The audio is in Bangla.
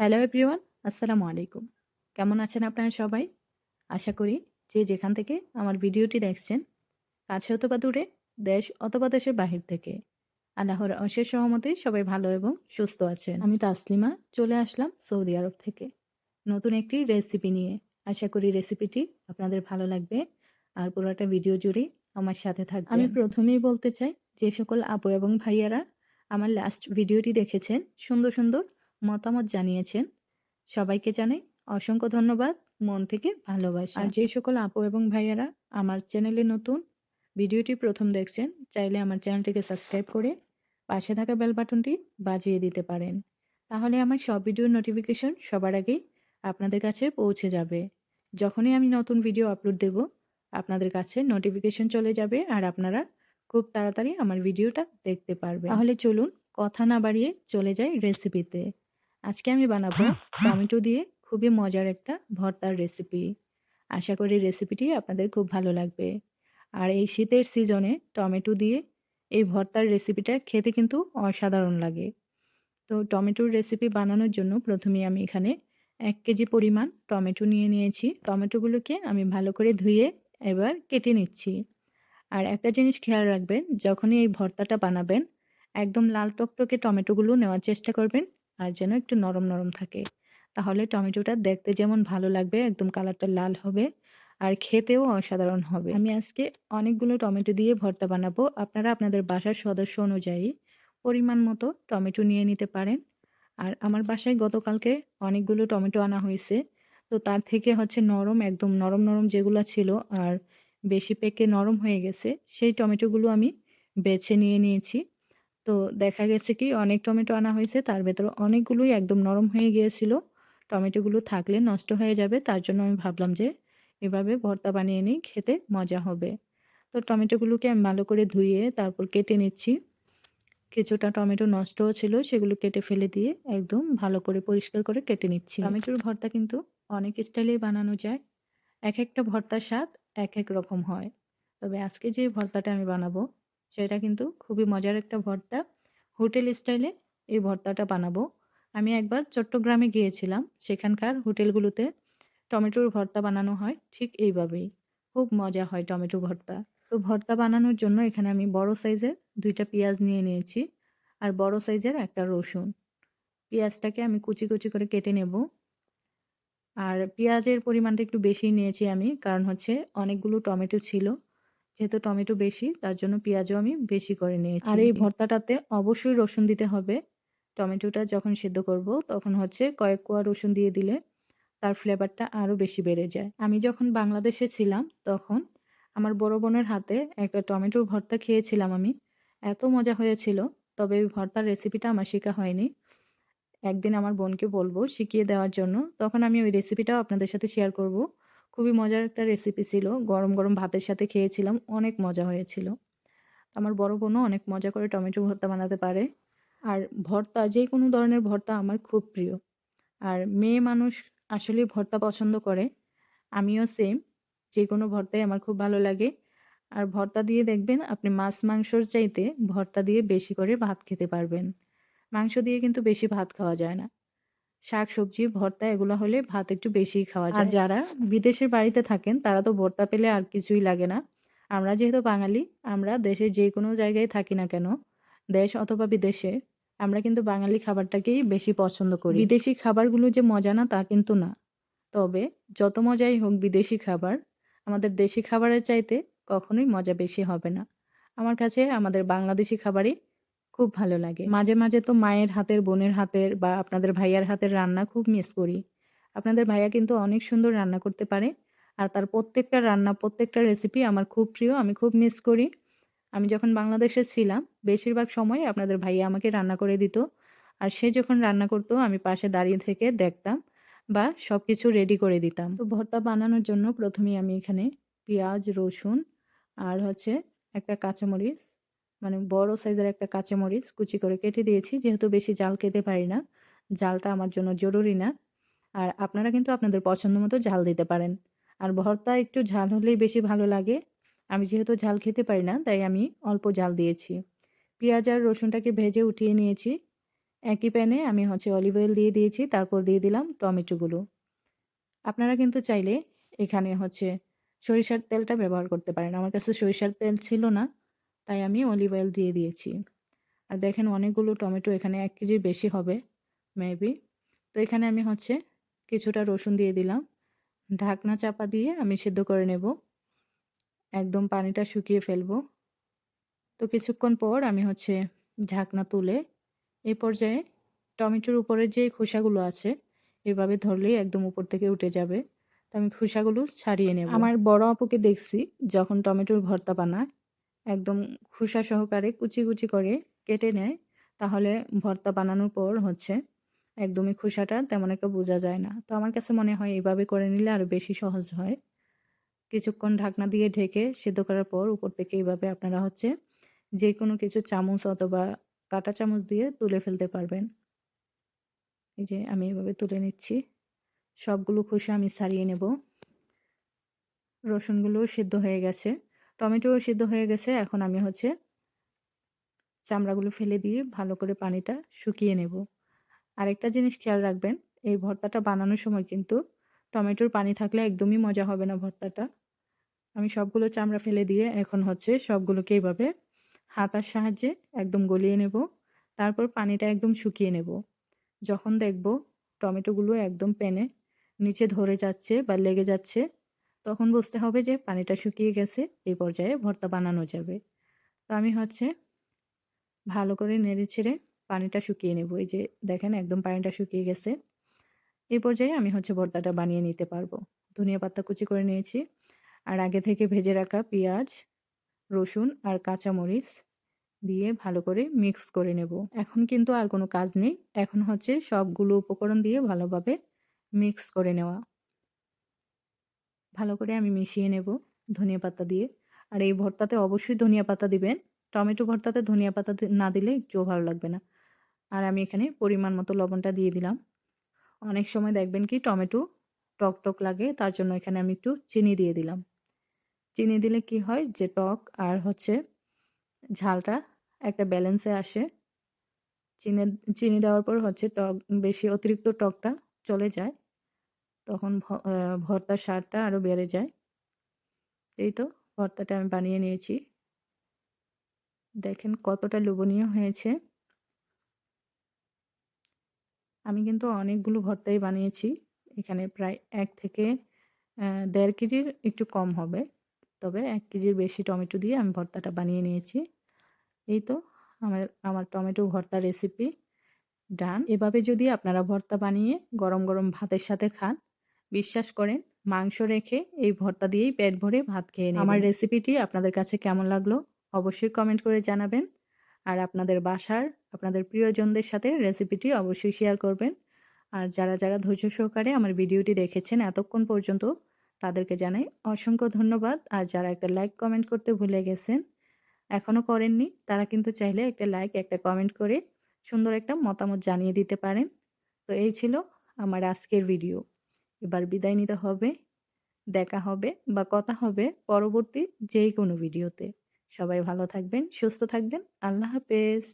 হ্যালো এভরিওয়ান আসসালামু আলাইকুম কেমন আছেন আপনারা সবাই? আশা করি যে যেখান থেকে আমার ভিডিওটি দেখছেন, কাছে অথবা দূরে, দেশ অথবা দেশের বাহির থেকে, আল্লাহর অশেষ সহমতে সবাই ভালো এবং সুস্থ আছেন। আমি তাসলিমা চলে আসলাম সৌদি আরব থেকে। নতুন একটি রেসিপি নিয়ে। আশা করি রেসিপিটি আপনাদের ভালো লাগবে আর পুরোটা ভিডিও জুড়ে আমার সাথে থাকবে আমি প্রথমেই বলতে চাই, যে সকল আপু এবং ভাইয়ারা আমার লাস্ট ভিডিওটি দেখেছেন, সুন্দর সুন্দর মতামত জানিয়েছেন। সবাইকে জানাই অসংখ্য ধন্যবাদ। মন থেকে ভালোবাসা। আর যে সকল আপু এবং ভাইয়ারা আমার চ্যানেলে নতুন, ভিডিওটি প্রথম দেখছেন, চাইলে আমার চ্যানেলটিকে সাবস্ক্রাইব করে পাশে থাকা বেল বাটনটি বাজিয়ে দিতে পারেন। তাহলে আমার সব ভিডিওর নোটিফিকেশন সবার আগেই আপনাদের কাছে পৌঁছে যাবে। যখনই আমি নতুন ভিডিও আপলোড দেব, আপনাদের কাছে নোটিফিকেশন চলে যাবে আর আপনারা খুব তাড়াতাড়ি আমার ভিডিওটা দেখতে পারবেন। তাহলে চলুন কথা না বাড়িয়ে চলে যাই রেসিপিতে। আজকে আমি বানাবো টমেটো দিয়ে খুবই মজার একটা ভর্তার রেসিপি আশা করি রেসিপিটি আপনাদের খুব ভালো লাগবে। আর এই শীতের সিজনে টমেটো দিয়ে এই ভর্তার রেসিপিটা খেতে কিন্তু অসাধারণ লাগে। তো টমেটোর রেসিপি বানানোর জন্য প্রথমে আমি এখানে এক কেজি পরিমাণ টমেটো নিয়ে নিয়েছি। টমেটোগুলোকে আমি ভালো করে ধুয়ে এবার কেটে নিচ্ছি। আর একটা জিনিস খেয়াল রাখবেন, যখনই এই ভর্তাটা বানাবেন, একদম লাল টকটকে টমেটোগুলো নেওয়ার চেষ্টা করবেন। আর যেন একটু নরম নরম থাকে। তাহলে টমেটোটা দেখতে যেমন ভালো লাগবে, একদম কালারটা লাল হবে আর খেতেও অসাধারণ হবে। আমি আজকে অনেকগুলো টমেটো দিয়ে ভর্তা বানাবো। আপনারা আপনাদের বাসার সদস্য অনুযায়ী পরিমাণ মতো টমেটো নিয়ে নিতে পারেন। আর আমার বাসায় গতকালকে অনেকগুলো টমেটো আনা হয়েছে। তো তার থেকে হচ্ছে নরম, একদম নরম নরম যেগুলো ছিল আর বেশি পেকে নরম হয়ে গেছে, সেই টমেটোগুলো আমি বেছে নিয়ে নিয়েছি। তো দেখা গেছে কি অনেক টমেটো আনা হয়েছে, তার ভেতরে অনেকগুলোই একদম নরম হয়ে গিয়েছিল। টমেটোগুলো থাকলে নষ্ট হয়ে যাবে, তার জন্য আমি ভাবলাম যে এভাবে ভর্তা বানিয়ে নিই, খেতে মজা হবে। তো টমেটোগুলোকে আমি ভালো করে ধুয়ে তারপর কেটে নিচ্ছি। কিছুটা টমেটো নষ্টও ছিল, সেগুলো কেটে ফেলে দিয়ে একদম ভালো করে পরিষ্কার করে কেটে নিচ্ছি। টমেটোর ভর্তা কিন্তু অনেক স্টাইলেই বানানো যায়। এক একটা ভর্তার স্বাদ এক এক রকম হয়। তবে আজকে যে ভর্তাটা আমি বানাবো সেটা কিন্তু খুবই মজার একটা ভর্তা। হোটেল স্টাইলে এই ভর্তাটা বানাবো। আমি একবার চট্টগ্রামে গিয়েছিলাম। সেখানকার হোটেলগুলোতে টমেটোর ভর্তা বানানো হয় ঠিক এইভাবেই। খুব মজা হয় টমেটো ভর্তা। তো ভর্তা বানানোর জন্য এখানে আমি বড় সাইজের দুইটা পেঁয়াজ নিয়ে নিয়েছি আর বড় সাইজের একটা রসুন। পেঁয়াজটাকে আমি কুচি কুচি করে কেটে নেব। আর পেঁয়াজের পরিমাণটা একটু বেশি নিয়েছি আমি, কারণ হচ্ছে অনেকগুলো টমেটো ছিল। যেহেতু টমেটো বেশি, তার জন্য পেঁয়াজও আমি বেশি করে নিয়েছি। আর এই ভর্তাটাতে অবশ্যই রসুন দিতে হবে। টমেটোটা যখন সিদ্ধ করব, তখন হচ্ছে কয়েক কোয়া রসুন দিয়ে দিলে তার ফ্লেভারটা আরও বেশি বেড়ে যায়। আমি যখন বাংলাদেশে ছিলাম, তখন আমার বড় বোনের হাতে একটা টমেটোর ভর্তা খেয়েছিলাম আমি। এত মজা হয়েছিল, তবে ওই ভর্তার রেসিপিটা আমার শেখা হয়নি। একদিন আমার বোনকে বলব শিখিয়ে দেওয়ার জন্য। তখন আমি ওই রেসিপিটাও আপনাদের সাথে শেয়ার করব। খুবই মজার একটা রেসিপি ছিল। গরম গরম ভাতের সাথে খেয়েছিলাম, অনেক মজা হয়েছিল। আমার বড় বোনও অনেক মজা করে টমেটো ভর্তা বানাতে পারে। আর ভর্তা, যে কোনো ধরনের ভর্তা আমার খুব প্রিয়। আর মেয়ে মানুষ আসলে ভর্তা পছন্দ করে, আমিও সেম যে কোনো ভর্তাই আমার খুব ভালো লাগে। আর ভর্তা দিয়ে দেখবেন, আপনি মাছ মাংসর চাইতে ভর্তা দিয়ে বেশি করে ভাত খেতে পারবেন। মাংস দিয়ে কিন্তু বেশি ভাত খাওয়া যায় না। শাক সবজি ভর্তা এগুলো হলে ভাত একটু বেশি খাওয়া যায়। আর যারা বিদেশের বাড়িতে থাকেন তারা তো ভর্তা পেলে আর কিছুই লাগে না। আমরা যেহেতু বাঙালি আমরা দেশের যে কোনো জায়গায় থাকি না কেন দেশ অথবা বিদেশে আমরা কিন্তু বাঙালি খাবারটাকেই বেশি পছন্দ করি। বিদেশি খাবারগুলো যে মজা না তা কিন্তু না। তবে যত মজাই হোক বিদেশি খাবার আমাদের দেশি খাবারের চাইতে কখনোই মজা বেশি হবে না। আমার কাছে আমাদের বাংলাদেশি খাবারই খুব ভালো লাগে। মাঝে মাঝে তো মায়ের হাতের, বোনের হাতের বা আপনাদের ভাইয়ার হাতের রান্না খুব মিস করি। আপনাদের ভাইয়া কিন্তু অনেক সুন্দর রান্না করতে পারে। আর তার প্রত্যেকটা রান্না, প্রত্যেকটা রেসিপি আমার খুব প্রিয়, আমি খুব মিস করি। আমি যখন বাংলাদেশে ছিলাম, বেশিরভাগ সময় আপনাদের ভাইয়া আমাকে রান্না করে দিত। আর সে যখন রান্না করতো, আমি পাশে দাঁড়িয়ে থেকে দেখতাম বা সব কিছু রেডি করে দিতাম। তো ভর্তা বানানোর জন্য প্রথমেই আমি এখানে পেঁয়াজ, রসুন আর হচ্ছে একটা কাঁচামরিচ মানে বড় সাইজের একটা কাঁচামরিচ কুচি করে কেটে দিয়েছি। যেহেতু বেশি জাল খেতে পারি না, জালটা আমার জন্য জরুরি না। আর আপনারা কিন্তু আপনাদের পছন্দ মতো ঝাল দিতে পারেন। আর ভর্তা একটু ঝাল হলেই বেশি ভালো লাগে। আমি যেহেতু ঝাল খেতে পারি না, তাই আমি অল্প জাল দিয়েছি। পেঁয়াজ আর রসুনটাকে ভেজে উঠিয়ে নিয়েছি। একই প্যানে আমি হচ্ছে অলিভ অয়েল দিয়ে দিয়েছি, তারপর দিয়ে দিলাম টমেটোগুলো আপনারা কিন্তু চাইলে এখানে হচ্ছে সরিষার তেলটা ব্যবহার করতে পারেন। আমার কাছে সরিষার তেল ছিল না। তাই আমি অলিভ অয়েল দিয়ে দিয়েছি। আর দেখেন অনেকগুলো টমেটো এখানে এক কেজির বেশি হবে মেবি তো এখানে আমি হচ্ছে কিছুটা রসুন দিয়ে দিলাম। ঢাকনা চাপা দিয়ে আমি সিদ্ধ করে নেব। একদম পানিটা শুকিয়ে ফেলব। তো কিছুক্ষণ পর আমি হচ্ছে ঢাকনা তুলে এই পর্যায়ে টমেটোর উপরে যে খোসাগুলো আছে, এভাবে ধরলেই একদম উপর থেকে উঠে যাবে। তো আমি খোসাগুলো ছাড়িয়ে নেব। আমার বড় আপুকে দেখছি যখন টমেটোর ভর্তা বানায়। একদম খোসা সহকারে কুচি কুচি করে কেটে নেয়, তাহলে ভর্তা বানানোর পর হচ্ছে একদমই খোসাটা তেমন একটা বোঝা যায় না। তো আমার কাছে মনে হয় এইভাবে করে নিলে আরও বেশি সহজ হয়। কিছুক্ষণ ঢাকনা দিয়ে ঢেকে সেদ্ধ করার পর উপর থেকে এইভাবে আপনারা হচ্ছে যে কোনো কিছু চামচ অথবা কাঁটা চামচ দিয়ে তুলে ফেলতে পারবেন। এই যে আমি এভাবে তুলে নিচ্ছি। সবগুলো খোসা আমি ছাড়িয়ে নেব। রসুনগুলোও সিদ্ধ হয়ে গেছে। টমেটোও সিদ্ধ হয়ে গেছে। এখন আমি হচ্ছে চামড়াগুলো ফেলে দিয়ে ভালো করে পানিটা শুকিয়ে নেব। আরেকটা জিনিস খেয়াল রাখবেন, এই ভর্তাটা বানানোর সময় কিন্তু টমেটোর পানি থাকলে একদমই মজা হবে না ভর্তাটা। আমি সবগুলো চামড়া ফেলে দিয়ে এখন হচ্ছে সবগুলোকে এইভাবে হাতার সাহায্যে একদম গলিয়ে নেব। তারপর পানিটা একদম শুকিয়ে নেব। যখন দেখব টমেটোগুলো একদম প্যানে নিচে ধরে যাচ্ছে বা লেগে যাচ্ছে তখন বুঝতে হবে যে পানিটা শুকিয়ে গেছে, এই পর্যায়ে ভর্তা বানানো যাবে। তো আমি হচ্ছে ভালো করে নেড়ে ছেড়ে পানিটা শুকিয়ে নেব। এই যে দেখেন একদম পানিটা শুকিয়ে গেছে। এই পর্যায়ে আমি হচ্ছে ভর্তাটা বানিয়ে নিতে পারব। ধনিয়া পাতা কুচি করে নিয়েছি। আর আগে থেকে ভেজে রাখা পেঁয়াজ, রসুন আর কাঁচামরিচ দিয়ে ভালো করে মিক্স করে নেব। এখন কিন্তু আর কোনো কাজ নেই। এখন হচ্ছে সবগুলো উপকরণ দিয়ে ভালোভাবে মিক্স করে নেওয়া। ভালো করে আমি মিশিয়ে নেব ধনিয়া পাতা দিয়ে। আর এই ভর্তাতে অবশ্যই ধনিয়া পাতা দিবেন। টমেটো ভর্তাতে ধনিয়া পাতা না দিলে একটুও ভালো লাগবে না। আর আমি এখানে পরিমাণ মতো লবণটা দিয়ে দিলাম। অনেক সময় দেখবেন কি টমেটো টক টক লাগে, তার জন্য এখানে আমি একটু চিনি দিয়ে দিলাম। চিনি দিলে কি হয় যে টক আর হচ্ছে ঝালটা একটা ব্যালেন্সে আসে। চিনি চিনি দেওয়ার পর হচ্ছে টক বেশি অতিরিক্ত টকটা চলে যায়। তখন ভর্তার স্বাদটা আরও বেড়ে যায়। এই তো, ভর্তাটা আমি বানিয়ে নিয়েছি। দেখেন কতটা লোভনীয় হয়েছে। আমি কিন্তু অনেকগুলো ভর্তাই বানিয়েছি। এখানে প্রায় এক থেকে দেড় কেজির একটু কম হবে। তবে এক কেজির বেশি টমেটো দিয়ে আমি ভর্তাটা বানিয়ে নিয়েছি। এই তো, আমার আমার টমেটো ভর্তা রেসিপি ডান। এভাবে যদি আপনারা ভর্তা বানিয়ে গরম গরম ভাতের সাথে খান বিশ্বাস করেন মাংস রেখে এই ভর্তা দিয়েই পেট ভরে ভাত খেয়ে আমার রেসিপিটি আপনাদের কাছে কেমন লাগল অবশ্যই কমেন্ট করে জানাবেন। আর আপনাদের বাসার আপনাদের প্রিয়জনদের সাথে রেসিপিটি অবশ্যই শেয়ার করবেন। আর যারা যারা ধৈর্য সহকারে আমার ভিডিওটি দেখেছেন এতক্ষণ পর্যন্ত তাদেরকে জানাই অসংখ্য ধন্যবাদ। আর যারা একটা লাইক কমেন্ট করতে ভুলে গেছেন এখনও করেননি তারা কিন্তু চাইলে একটা লাইক একটা কমেন্ট করে সুন্দর একটা মতামত জানিয়ে দিতে পারেন। তো এই ছিল আমার আজকের ভিডিও এবার বিদায় নিতে হবে, দেখা হবে বা কথা হবে পরবর্তী যে কোনো ভিডিওতে। সবাই ভালো থাকবেন, সুস্থ থাকবেন, আল্লাহ হাফেজ।